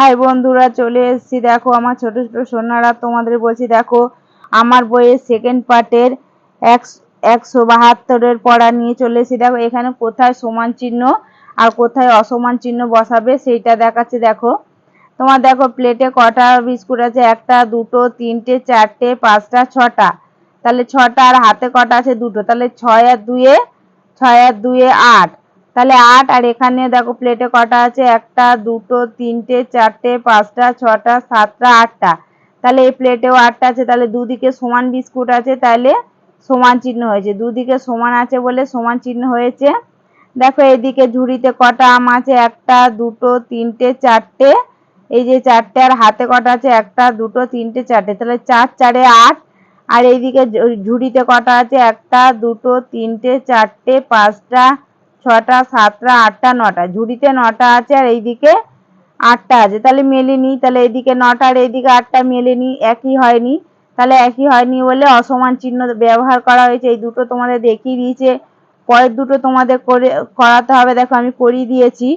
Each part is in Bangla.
হাই বন্ধুরা, চলে এসেছি। দেখো, আমার ছোট ছোট সোনারা, তোমাদের বলছি, দেখো, আমার বইয়ের সেকেন্ড পার্টের একশো বাহাত্তরের পড়া নিয়ে চলে এসেছি। দেখো, এখানে কোথায় সমান চিহ্ন আর কোথায় অসমান চিহ্ন বসাবে, সেইটা দেখাচ্ছে। দেখো, তোমার দেখো প্লেটে কটা বিস্কুট আছে? একটা, দুটো, তিনটে, চারটে, পাঁচটা, ছটা। তাহলে ছটা আর হাতে কটা আছে? দুটো। তাহলে ছয় আর দুয়ে ছয় আর দুয়ে আট। তাহলে আট, আর এখানে দেখো প্লেটে কটা আছে? একটা, দুটো, তিনটে, চারটে, পাঁচটা, ছটা, সাতটা, আটটা। তাহলে এই প্লেটেও আটটা আছে। তাহলে দুদিকে সমান বিস্কুট আছে, তাহলে সমান চিহ্ন হয়েছে। দুদিকে সমান আছে বলে সমান চিহ্ন হয়েছে। দেখো এদিকে ঝুড়িতে কটা আম আছে? একটা, দুটো, তিনটে, চারটে। এই যে চারটে, আর হাতে কটা আছে? একটা, দুটো, তিনটে, চারটে। তাহলে চার, চারে আট। আর এইদিকে ঝুড়িতে কটা আছে? একটা, দুটো, তিনটে, চারটে, পাঁচটা ছটা, সাতটা, আটটা, নটা। ঝুড়িতে নটা আছে আর এইদিকে আটটা আছে। তাহলে মেলে নিই তাহলে এইদিকে নটা আর এইদিকে আটটা মেলে নিই একই হয়নি। তাহলে একই হয়নি বলে অসমান চিহ্ন ব্যবহার করা হয়েছে। এই দুটো তোমাদের দেখিয়ে দিয়েছে। পরের দুটো তোমাদের করে, করাতে হবে। দেখো আমি করিয়ে দিয়েছি।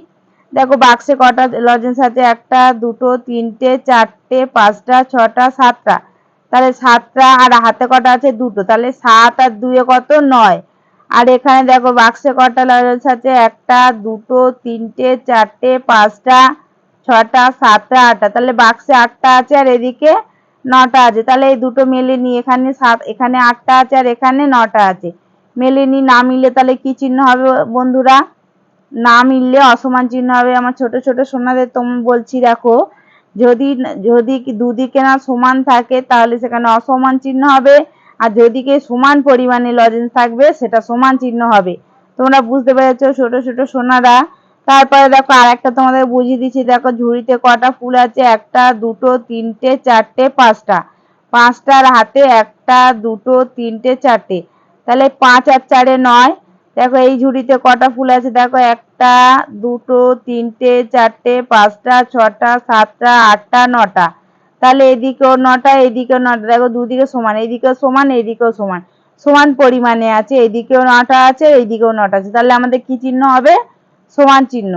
দেখো বাক্সে কটা লজেন্স আছে। একটা, দুটো, তিনটে, চারটে, পাঁচটা, ছটা, সাতটা। তাহলে সাতটা আর হাতে কটা আছে? দুটো। তাহলে সাত আর দুয়ে কত? নয়। আর এখানে দেখো বাক্সে কটা লজেন্স আছে, একটা, দুটো, তিনটে, চারটে, পাঁচটা, ছটা, সাতটা, আটটা। তাহলে বাক্সে আটটা আছে আর এদিকে নটা আছে। তাহলে এই দুটো মেলেনি, এখানে সাত, এখানে আটটা আছে আর এখানে নটা আছে। মেলে মেলেনি না মিললে তাহলে কি চিহ্ন হবে বন্ধুরা? না মিললে অসমান চিহ্ন হবে। আমার ছোট ছোট সোনাদের তোম বলছি, দেখো। যদি যদি দুদিকে না সমান থাকে, তাহলে সেখানে অসমান চিহ্ন হবে। আর যেদিকে সমান পরিমাণে লজেন্স থাকবে, সেটা সমান চিহ্ন হবে। তোমরা বুঝতে পেরেছ ছোট ছোট সোনারা? তারপরে দেখো আর একটা তোমাদের বুঝিয়ে দিচ্ছি। দেখো ঝুড়িতে কটা ফুল আছে? একটা, দুটো, তিনটে, চারটে, পাঁচটা। পাঁচটার হাতে একটা, দুটো, তিনটে, চারটে। তাহলে পাঁচ আর চারে নয়। দেখো এই ঝুড়িতে কটা ফুল আছে? দেখো একটা, দুটো, তিনটে, চারটে, পাঁচটা, ছটা, সাতটা, আটটা, নটা। তাহলে এদিকেও নটা এদিকেও নটা, দেখো দুদিকে সমান, এদিকেও সমান এদিকেও সমান। সমান পরিমাণে আছে, এদিকেও নটা আছে এইদিকেও নটা আছে। তাহলে আমাদের কি চিহ্ন হবে? সমান চিহ্ন।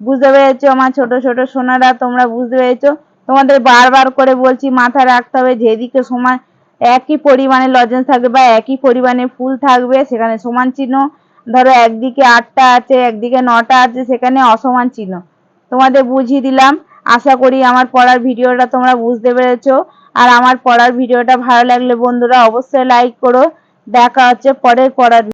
বুঝতে পেরেছ আমার ছোট ছোট সোনারা? তোমরা বুঝতে পেরেছ? তোমাদের বারবার করে বলছি, মাথায় রাখতে হবে যেদিকে সমান একই পরিমাণে লজেন্স থাকবে বা একই পরিমাণে ফুল থাকবে, সেখানে সমান চিহ্ন। ধরো একদিকে আটটা আছে, একদিকে নটা আছে, সেখানে অসমান চিহ্ন। তোমাদের বুঝিয়ে দিলাম। আশা করি আমার পড়ার ভিডিওটা তোমরা বুঝতে পেরেছ। আর আমার পড়ার ভিডিওটা ভালো লাগলে বন্ধুরা অবশ্যই লাইক করো। দেখা হচ্ছে পরের পড়ার